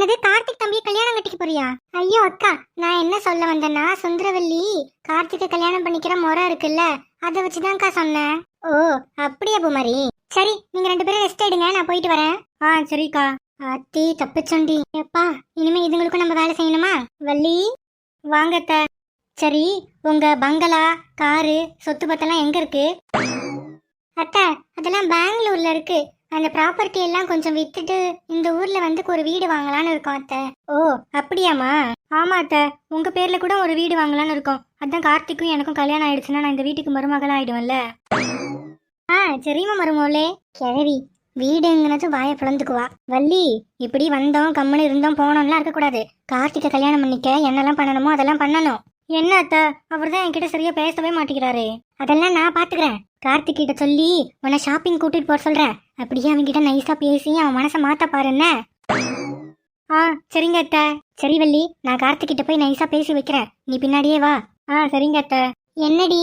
என்னது கார்த்திக் தம்பியை கல்யாணம் கட்டிக்க போறியா? ஐயோ அக்கா நான் என்ன சொல்ல வந்தேன்னா சுந்தரவல்லி கார்த்திகை கல்யாணம் பண்ணிக்கிற முறை இருக்குல்ல அதை வச்சுதான்க்கா சொன்னேன். ஓ அப்படியா பூமாரி? சரி நீங்க ரெண்டு பேரும் ரெஸ்ட் எடுங்க நான் போயிட்டு வரேன். ஆ சரிக்கா. அத்தி தப்பிச்சொண்டி. எப்பா இனிமே இதுங்களுக்கும் நம்ம வேலை செய்யணுமா? வள்ளி? வாங்கத்த சரி உங்க பங்களா காரு சொத்து பத்தெல்லாம் எங்க இருக்கு? அத்தை அதெல்லாம் பெங்களூர்ல இருக்கு. அந்த ப்ராப்பர்ட்டி எல்லாம் கொஞ்சம் வித்துட்டு இந்த ஊர்ல வந்து ஒரு வீடு வாங்கலாம்னு இருக்கோம் அத்தை. ஓ அப்படியாம்மா? ஆமா அத்தை. உங்க பேர்ல கூட ஒரு வீடு வாங்கலாம்னு இருக்கோம். அதான் கார்த்திக்கும் எனக்கும் கல்யாணம் ஆயிடுச்சுன்னா நான் இந்த வீட்டுக்கு மருமகளா ஆயிடுவேன்ல. ஆ சரிம்மா மருமோளே கிழவி வீடுங்கிறது வாயை பிளந்துக்குவா வள்ளி இப்படி வந்தோம் கம்முன்னு இருந்தோம் போனோம்லாம் இருக்கக்கூடாது. கார்த்திகை கல்யாணம் பண்ணிக்க என்னெல்லாம் பண்ணணுமோ அதெல்லாம் பண்ணணும். என்ன அத்தை? அவர் தான் என்கிட்ட சரியா பேசவே மாட்டேங்கிறாரு. அதெல்லாம் நான் பாத்துக்கிறேன். கார்த்திக் கிட்ட சொல்லி உன்னை ஷாப்பிங் கூட்டிட்டு போற சொல்றேன். அப்படியே அவன்கிட்ட நைஸா பேசி அவன் மனசை மாத்த பாருன்ன ஆ சரிங்க அத்தை. சரி வள்ளி நான் கார்த்திக் கிட்ட போய் நைஸா பேசி வைக்கிறேன். நீ பின்னாடியே வா. ஆ சரிங்க அத்தை. என்னடி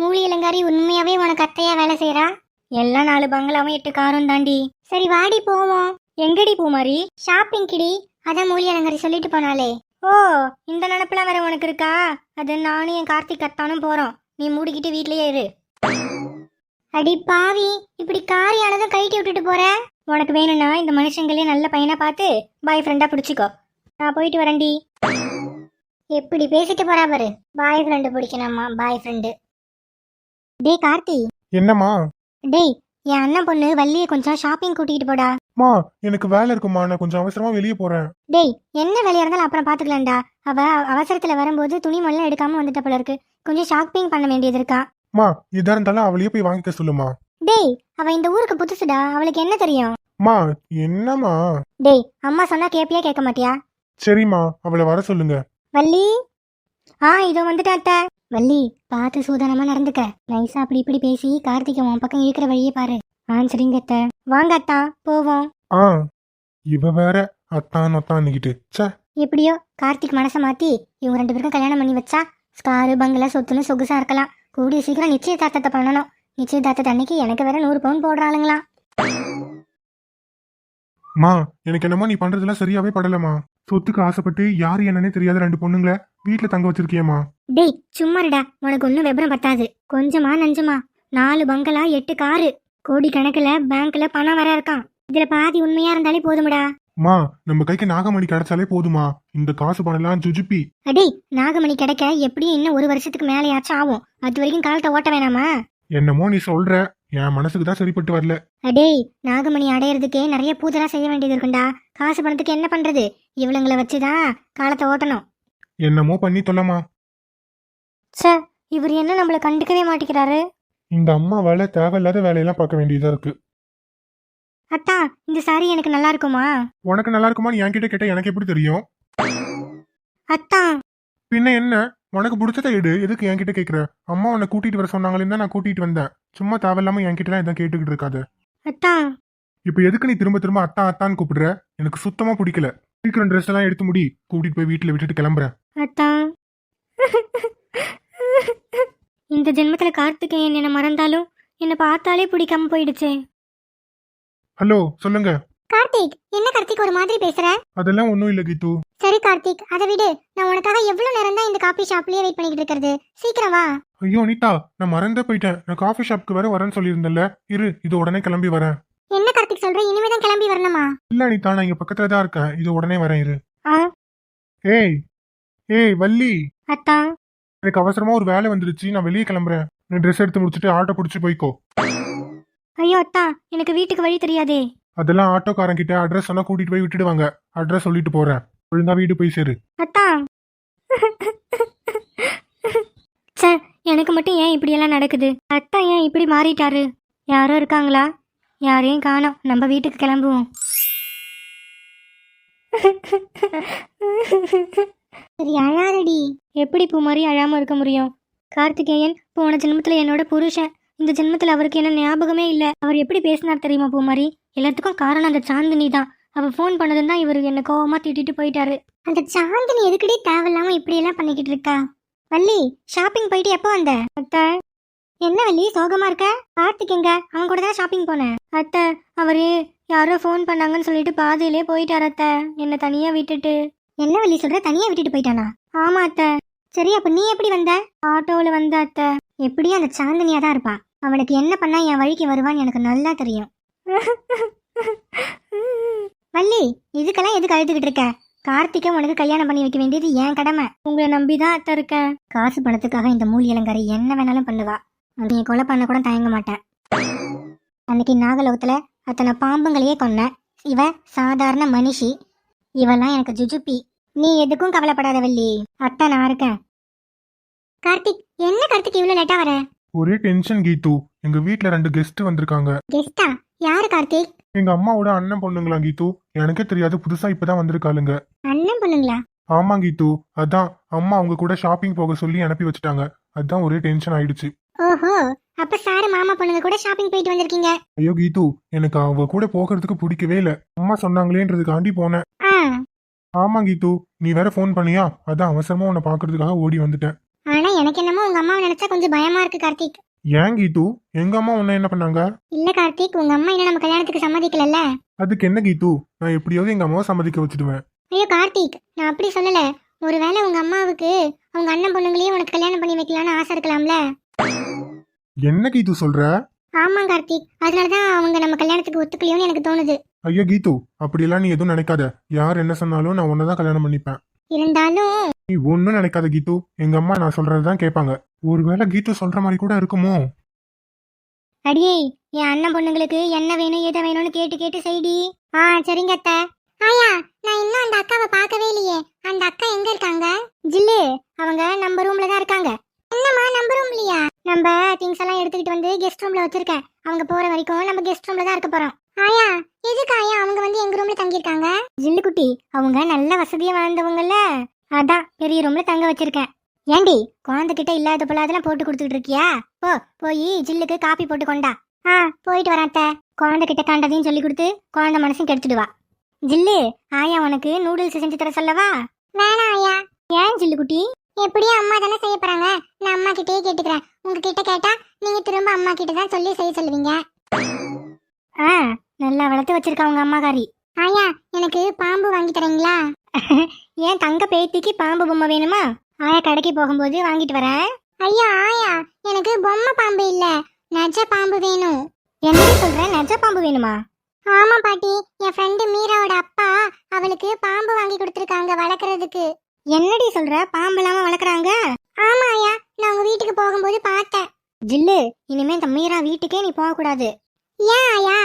மூலி இளங்காரி உண்மையாவே உனக்கு அத்தையா வேலை செய்யறா எல்லாம் நாலு பங்களாவும் எட்டு காரும் தாண்டி. சரி வாடி போவோம். எங்கடி பூமாரி? ஷாப்பிங் கிடி? அதான் மூலி அலங்காரி சொல்லிட்டு போனாலே ஓ இந்த நினப்புல வேற உனக்கு இருக்கா? அது நானும் என் கார்த்திக் அத்தானும் போறோம். நீ மூடிக்கிட்டு வீட்லயே இரு. அடி பாவி இப்படி காரியானதும் கைட்டி விட்டுட்டு போற? உனக்கு வேணும்னா இந்த மனுஷங்களே நல்ல பையனா பார்த்து பாய் ஃப்ரெண்டா பிடிச்சிக்கோ. நான் போயிட்டு வரேன்டி. எப்படி பேசிட்டு போறா பாரு. Boy friend பிடிக்கணுமா? பாய் ஃப்ரெண்டு டேய் கார்த்தி. என்னம்மா? டேய் என் அண்ணன் பொண்ணு வள்ளியை கொஞ்சம் ஷாப்பிங் கூட்டிகிட்டு போடா. மா எனக்கு வேலை இருக்குமா? நான் கொஞ்சம் அவசரமா வெளியே போறேன். டேய் என்ன வேலையா இருந்தாலும் அப்புறம் பாத்துக்கலாம்டா அவ அவசரத்துல வரும்போது துணி மொல்லாம் எடுக்காம வந்துட்ட போல இருக்கு. கொஞ்சம் ஷாப்பிங் பண்ண வேண்டியது இருக்கா? மா இதா இருந்தாலும் அவளையே போய் வாங்கிக்க சொல்லுமா. டேய் அவ இந்த ஊருக்கு புதுசுடா அவளுக்கு என்ன தெரியும்? மா என்னம்மா? டேய் அம்மா சொன்னா கேப்பியா கேட்க மாட்டியா? சரிம்மா அவளை வர சொல்லுங்க. வள்ளி? ஆ இதோ வந்துட்டா அத்தை. வள்ளி பார்த்து சூதானமா நடந்துக்க. நைஸா அப்படி இப்படி பேசி கார்த்திகை உன் பக்கம் இருக்கிற வழியே பாரு. ஆ சரிங்க அத்தை. வாங்க அத்தா போவோம். ஆ இவ வேற அத்தான் ஒத்தான் நிக்கிட்டு. ச்சே. எப்படியோ கார்த்திக் மனசை மாத்தி இவங்க ரெண்டு பேருக்கும் கல்யாணம் பண்ணி வச்சா ஸ்காரு பங்களா சொத்துன்னு சொகுசா இருக்கலாம். கூடிய சீக்கிரம் நிச்சயதார்த்தத்தை பண்ணணும். நிச்சயதார்த்தத்தை அன்னைக்கு எனக்கு வேற நூறு பவுன் போடுறாளுங்களாம். மா எனக்கு என்னமோ நீ பண்றதெல்லாம் சரியாவே படலமா சொத்துக்கு ஆசைப்பட்டு யாரு என்னன்னே தெரியாத ரெண்டு பொண்ணுங்கள வீட்டுல தங்க வச்சிருக்கியம்மா. டேய் சும்மாருடா உனக்கு ஒன்றும் விபரம் பத்தாது. கொஞ்சமா நஞ்சமா. நாலு பங்களா எட்டு காரு. கோடி கணக்குல பேங்க்ல பணம் வர இருக்கான் இதுல பாதி உண்மையா இருந்தாலே போதும்டா. மா நம்ம கைக்கு நாகமணி கிடைச்சாலே போதுமா? இந்த காசு பணம் எல்லாம் ஜுஜுப்பி. அடேய் நாகமணி கிடைக்க எப்படியும் இன்னும் ஒரு வருஷத்துக்கு மேலேயாச்சும் ஆகும். அது வரைக்கும் காலத்தை ஓட்ட வேணாமா? என்னமோ நீ சொல்ற. என் மனசுக்கு தான் சரிப்பட்டு வரல. அடேய் நாகமணி அடையறதுக்கே நிறைய பூஜைலாம் செய்ய வேண்டியது இருக்குண்டா. காசு பணத்துக்கு என்ன பண்றது? இவளுங்களை வச்சுதான் காலத்தை ஓட்டணும். என்னமோ பண்ணி தொல்லமா சே இவர் என்ன நம்மள கண்டுக்கவே மாட்டேங்கிறாரு? இந்த அம்மா வேலை தேவையில்லாத வேலையெல்லாம் பார்க்க வேண்டியதா இருக்கு. அத்தா இந்த சாரி எனக்கு நல்லா இருக்குமா? உனக்கு நல்லா இருக்குமா நீ என்கிட்ட கேட்ட எனக்கு எப்படி தெரியும்? அத்தா. பின்ன என்ன? உனக்கு பிடிச்சத எடு. எதுக்கு என்கிட்ட கேக்குற? அம்மா உன்னை கூட்டிட்டு வர சொன்னாங்களே தான் நான் கூட்டிட்டு வந்தேன். சும்மா தேவையில்லாம என்கிட்ட எல்லாம் இதான் கேட்டுக்கிட்டு இருக்காது. அத்தா. இப்போ எதுக்கு நீ திரும்ப திரும்ப அத்தா அத்தான்னு கூப்பிடுற? எனக்கு சுத்தமா பிடிக்கல. சீக்கிரம் ட்ரெஸ் எல்லாம் எடுத்து முடி. கூட்டிட்டு போய் வீட்டுல விட்டுட்டு கிளம்புறேன். அத்தா. இந்த ஜென்மத்துல கார்த்திகேயன் என்ன மறந்தாலும் என்ன பார்த்தாலே பிடிக்காம போயிடுச்சே. ஹலோ சொல்லுங்க. கார்த்திக் என்ன கார்த்திக் ஒரு மாதிரி பேசுற? அதெல்லாம் ஒன்றும் இல்லை கீது. சரி கார்த்திக் அதை விடு. நான் உனக்காக எவ்வளவு நேரம் தான் இந்த காபி ஷாப்லயே வெயிட் பண்ணிக்கிட்டு இருக்கிறது? சீக்கிரம் வா. ஐயோ அனிதா நான் மறந்தே போயிட்டேன். நான் காஃபி ஷாப்க்கு வேற வரேன்னு சொல்லியிருந்தேன்ல. இரு இது உடனே கிளம்பி வரேன். என்ன கார்த்திக் சொல்ற? இனிமே தான் கிளம்பி வரணுமா? இல்ல அனிதா நான் இங்க பக்கத்துல தான் இருக்கேன். இது உடனே வரேன் இரு. ஆ? ஏய் ஏய் வள்ளி. அத்தா. எனக்கு அவசரமா ஒரு வேலை வந்துடுச்சு. நான் வெளியே கிளம்புறேன். ட்ரெஸ் எடுத்து முடிச்சுட்டு ஆட்டோ பிடிச்சி போய்க்கோ. ஐயோ அத்தா எனக்கு வீட்டுக்கு வழி தெரியாதே. அதெல்லாம் ஆட்டோக்காரன் கிட்ட அட்ரஸ் சொன்னா கூட்டிட்டு போய் விட்டுடுவாங்க. அட்ரஸ் சொல்லிட்டு போறேன். ஒழுங்கா வீடு போய் சேரு. அத்தா. சே எனக்கு மட்டும் ஏன் இப்படி எல்லாம் நடக்குது? அத்தா ஏன் இப்படி மாறிட்டாரு? யாரோ இருக்காங்களா? யாரையும் காணோம். நம்ம வீட்டுக்கு கிளம்புவோம். சரி அழாதடி. எப்படி பூ மாதிரி அழாம இருக்க முடியும்? கார்த்திகேயன் போன ஜென்மத்துல என்னோட புருஷன். இந்த ஜென்மத்துல அவருக்கு என்ன ஞாபகமே இல்ல. அவர் எப்படி பேசினார் தெரியுமா பூ மாதிரி எல்லாத்துக்கும் காரணம் அந்த சாந்தினி தான். அவ ஃபோன் பண்ணதும் தான் இவர் என்ன கோவமா திட்டிட்டு போயிட்டாரு. அந்த சாந்தினி எதுக்கடி தேவையில்லாம இப்படி எல்லாம் பண்ணிக்கிட்டு இருக்கா? வள்ளி ஷாப்பிங் போயிட்டு எப்போ வந்த? அத்தை. என்ன வள்ளி சோகமா இருக்க? கார்த்திக் எங்க? அவன் கூட தான் ஷாப்பிங் போனேன் அத்தை அவரு யாரோ ஃபோன் பண்ணாங்கன்னு சொல்லிட்டு பாதியிலே போயிட்டார் அத்தை. என்னை தனியா விட்டுட்டு. என்ன வள்ளி சொல்ற? தனியா விட்டுட்டு போயிட்டானா? ஆமா அத்தை. சரி அப்ப நீ எப்படி வந்த? ஆட்டோல வந்த அத்தை. எப்படியும் அந்த சாந்தினியா தான் இருப்பா. அவனுக்கு என்ன பண்ணா என் வழிக்கு வருவான்னு எனக்கு நல்லா தெரியும். வள்ளி இதுக்கெல்லாம் எதுக்கு அழுதுகிட்டு இருக்க? கார்த்திகை உனக்கு கல்யாணம் பண்ணி வைக்க வேண்டியது என் கடமை. உங்களை நம்பி தான் அத்தை இருக்கேன் காசு பணத்துக்காக இந்த மூலியலங்காரி என்ன வேணாலும் பண்ணுவா. அது நீ கொலை பண்ண கூட தயங்க மாட்டேன். அன்னைக்கு நாகலோகத்துல அத்தனை பாம்புங்களையே கொன்ன இவ சாதாரண மனுஷி. இவெல்லாம் எனக்கு ஜுஜுப்பி. நீ எதுக்கும் கவலைப்படாத வள்ளி. அத்தை நான் இருக்கேன். கார்த்திக் என்ன கார்த்திக் இவ்வளவு லேட்டா வர? ஒரே டென்ஷன் கீது. எங்க வீட்ல ரெண்டு கெஸ்ட் வந்திருக்காங்க. கெஸ்டா யாரு கார்த்திக் எங்க அம்மாவோட அண்ணன் பொண்ணுங்களா கீது. எனக்கே தெரியாது புதுசா இப்பதான் வந்திருக்காளுங்க. அண்ணன் பொண்ணுங்களா? ஆமா கீது. அதான் அம்மா அவங்க கூட ஷாப்பிங் போக சொல்லி அனுப்பி வச்சுட்டாங்க. அதான் ஒரே டென்ஷன் ஆயிடுச்சு. ஓஹோ அப்ப சாரு மாமா பொண்ணுங்க கூட ஷாப்பிங் போயிட்டு வந்திருக்கீங்க? ஐயோ கீது எனக்கு அவ கூட போகிறதுக்கு பிடிக்கவே இல்ல. அம்மா சொன்னாங்களேன்றதுக்காண்டி போனேன். ஆமா கீது நீ வேற ஃபோன் பண்ணியா? அதான் அவசரமா உன்னை பாக்குறதுக்காக ஓடி வந்துட்டேன். ஆனா எனக்கு என்னமோ அம்மாவை நினைச்சா கொஞ்சம் பயமா இருக்கு கார்த்திக். ஏன் கீது? எங்க அம்மா உன்னை என்ன பண்ணாங்க? இல்ல கார்த்திக் உங்க அம்மா இன்னும் நம்ம கல்யாணத்துக்கு சம்மதிக்கலல்ல. அதுக்கு என்ன கீது? நான் எப்படியாவது எங்க அம்மாவை சம்மதிக்க வச்சிடுவேன். ஐயோ கார்த்திக் நான் அப்படி சொல்லல. ஒருவேளை உங்க அம்மாவுக்கு அவங்க அண்ணன் பொண்ணுங்களையும் உனக்கு கல்யாணம் பண்ணி வைக்கலாம்னு ஆசை இருக்கலாம்ல? என்ன கீது சொல்ற? ஆமா கார்த்திக். அதனாலதான் அவங்க நம்ம கல்யாணத்துக்கு ஒத்துக்கலையோன்னு எனக்கு தோணுது. ஐயோ கீது அப்படியெல்லாம் நீ எதுவும் நினைக்காத. யார் என்ன சொன்னாலும் நான் உன்னை தான் கல்யாணம் பண்ணிப்பேன். இருந்தாலும் நீ ஒன்னும் நினைக்காத கீது. எங்க அம்மா நான் சொல்றதுதான் கேட்பாங்க. ஒருவேளை கீது சொல்ற மாதிரி கூட இருக்குமோ? அடியே என் அண்ணன் பொண்ணுங்களுக்கு என்ன வேணும் எதை வேணும்னு கேட்டு கேட்டு செய்டி. ஆ சரிங்க அத்தை. ஆயா நான் இன்னும் அந்த அக்காவை பார்க்கவே இல்லையே. அந்த அக்கா எங்க இருக்காங்க? ஜில்லு அவங்க நம்ம ரூம்ல தான் இருக்காங்க. என்னம்மா நம்ம ரூம்லயா நம்ம திங்ஸ் எல்லாம் எடுத்துக்கிட்டு வந்து கெஸ்ட் ரூம்ல வச்சிருக்கேன். அவங்க போற வரைக்கும் நம்ம கெஸ்ட் ரூம்ல தான் இருக்க போறோம். ஆயா எதுக்கு ஆயா? அவங்க வந்து எங்க ரூம்ல தங்கி ஜில்லு குட்டி அவங்க நல்ல வசதியாக வாழ்ந்தவங்கல்ல? அதான் பெரிய ரூம்ல தங்க வச்சிருக்கேன். ஏண்டி குழந்தை கிட்ட இல்லாத பொல்லாதெல்லாம் போட்டு கொடுத்துட்டு இருக்கியா? போ போய் ஜில்லுக்கு காப்பி போட்டு கொண்டா. ஆ போயிட்டு வரேன் அத்தை. குழந்தை கிட்ட கண்டதையும் சொல்லி கொடுத்து குழந்தை மனசும் கெடுத்துடுவா. ஜில்லு ஆயா உனக்கு நூடுல்ஸ் செஞ்சு தர சொல்லவா? வேணாம் ஆயா. ஏன் ஜில்லு குட்டி எப்படியும் அம்மா தானே செய்ய போறாங்க. நான் அம்மா கிட்டயே கேட்டுக்கிறேன். உங்ககிட்ட கேட்டா நீங்க திரும்ப அம்மா கிட்ட தான் சொல்லி செய்ய சொல்லுவீங்க. ஆ நல்லா வளர்த்து வச்சிருக்கா உங்க அம்மாக்காரி ஆயா எனக்கு பாம்பு வாங்கி தரீங்களா? ஏன் தங்க பேத்திக்கு பாம்பு பொம்மை வேணுமா? ஆயா கடைக்கு போகும்போது வாங்கிட்டு வரேன் ஐயா ஆயா எனக்கு பொம்மை பாம்பு இல்ல. நஜ பாம்பு வேணும். என்னடி சொல்ற? நஜ பாம்பு வேணுமா? ஆமா பாட்டி. என் ஃப்ரெண்டு மீராவோட அப்பா அவளுக்கு பாம்பு வாங்கி கொடுத்துருக்காங்க வளர்க்கறதுக்கு. என்னடி சொல்ற? பாம்பு இல்லாம வளர்க்குறாங்க? ஆமா ஆயா. நான் உங்க வீட்டுக்கு போகும்போது பார்த்தேன். ஜில்லு இனிமே இந்த மீரா வீட்டுக்கே நீ போக கூடாது ஏன் ஆயா?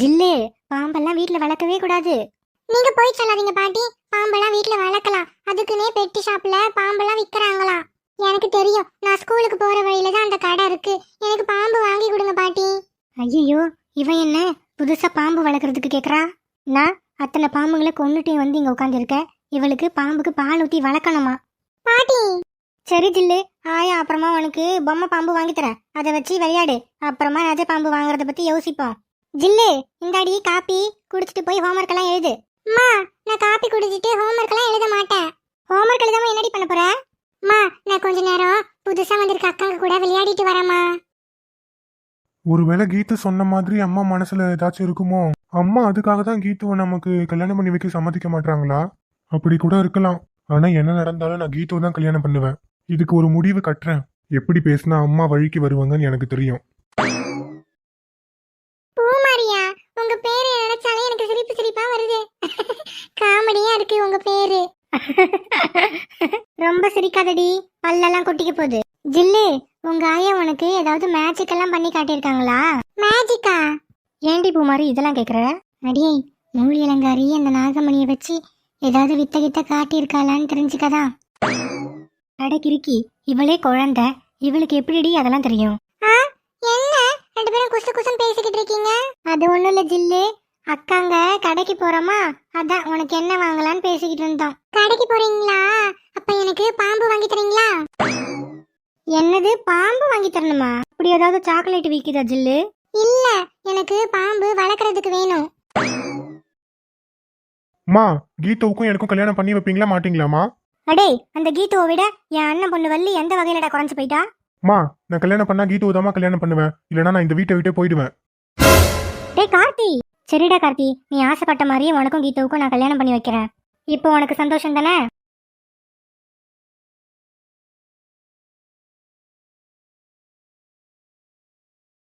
ஜில்லு பாம்பெல்லாம் வீட்ல வளர்க்கவே கூடாது. நீங்க போய் சொல்லாதீங்க பாட்டி. பாம்பெல்லாம் வீட்ல வளர்க்கலாம். அதுக்குன்னே பெட்டி ஷாப்ல பாம்பெல்லாம் விக்கிறாங்களாம் எனக்கு தெரியும். நான் ஸ்கூலுக்கு போற வழியில தான் அந்த கடை இருக்கு. எனக்கு பாம்பு வாங்கி கொடுங்க பாட்டி. ஐயோ இவன் என்ன? புதுசா பாம்பு வளர்க்கறதுக்கு கேக்குறா? நான் அத்தனை பாம்புங்களை கொன்னுட்டு வந்து இங்க உட்காந்துருக்க இவளுக்கு பாம்புக்கு பால் ஊத்தி வளர்க்கணுமா? பாட்டி. சரி ஜில்லு ஆயா அப்புறமா உனக்கு பொம்மை பாம்பு வாங்கி தரேன். அதை வச்சு விளையாடு. அப்புறமா ராஜ பாம்பு வாங்குறத பத்தி யோசிப்போம். ஜில்லு இந்தாடி காப்பி குடிச்சிட்டு போய் ஹோம்ஒர்க் எல்லாம் எழுது. அம்மா நான் காப்பி குடிச்சிட்டு ஹோம்ஒர்க் எல்லாம் எழுத மாட்டேன். ஹோம்ஒர்க் எழுதாம என்னடி பண்ண போற? அம்மா நான் கொஞ்ச நேரம் புதுசா வந்திருக்க அக்காங்க கூட விளையாடிட்டு வரேம்மா. ஒருவேளை கீத்து சொன்ன மாதிரி அம்மா மனசுல ஏதாச்சும் இருக்குமோ? அம்மா அதுக்காக தான் கீத்துவை நமக்கு கல்யாணம் பண்ணி வைக்க சம்மதிக்க மாட்டாங்களா அப்படி கூட இருக்கலாம். ஆனா என்ன நடந்தாலும் நான் கீத்துவை தான் கல்யாணம் பண்ணுவேன். இதுக்கு ஒரு முடிவு கட்டுறேன். எப்படி பேசினா அம்மா வழிக்கு வருவாங்கன்னு எனக்கு தெரியும். இருக்கு உங்க பேரு. ரொம்ப சிரிக்காதடி. பல்லெல்லாம் கொட்டிக்க போகுது. ஜில்லு உங்க ஆயா உனக்கு ஏதாவது மேஜிக் எல்லாம் பண்ணி காட்டியிருக்காங்களா? மேஜிக்கா ஏண்டி பூமாரி இதெல்லாம் கேக்குற? அடியே மூலி அலங்காரி அந்த நாகமணியை வச்சு ஏதாவது வித்த கித்த காட்டியிருக்காளான்னு தெரிஞ்சுக்கதா? அடக்கிருக்கி இவளே குழந்தை. இவளுக்கு எப்படிடி அதெல்லாம் தெரியும்? என்ன? ரெண்டு பேரும் குசு குசுன்னு பேசிக்கிட்டு இருக்கீங்க? அது ஒண்ணும் இல்ல ஜில்லு. அக்காங்க கடைக்கு போறோமா? அதான் உனக்கு என்ன வாங்கலாம்னு பேசிக்கிட்டு இருந்தோம். கடைக்கு போறீங்களா? அப்ப எனக்கு பாம்பு வாங்கி தரீங்களா? என்னது பாம்பு வாங்கி தரணுமா? அப்படி ஏதாவது சாக்லேட் விக்குதா ஜில்லு? இல்ல எனக்கு பாம்பு வளர்க்கறதுக்கு வேணும். அம்மா கீத்துவுக்கும் எனக்கும் கல்யாணம் பண்ணி வைப்பீங்களா மாட்டீங்களாம்மா? அடே அந்த கீத்துவை விட என் அண்ணன் பொண்ணு வள்ளி எந்த வகையிலடா குறைஞ்சு போயிட்டா? அம்மா நான் கல்யாணம் பண்ணா கீத்துவை தான் கல்யாணம் பண்ணுவேன். இல்லைன்னா நான் இந்த வீட்டை விட்டே போயிடுவேன். சரிடா கார்த்தி நீ ஆசைப்பட்ட மாதிரியே உனக்கும் கீதாவுக்கும் நான் கல்யாணம் பண்ணி வைக்கிறேன். இப்போ உனக்கு சந்தோஷம் தானே?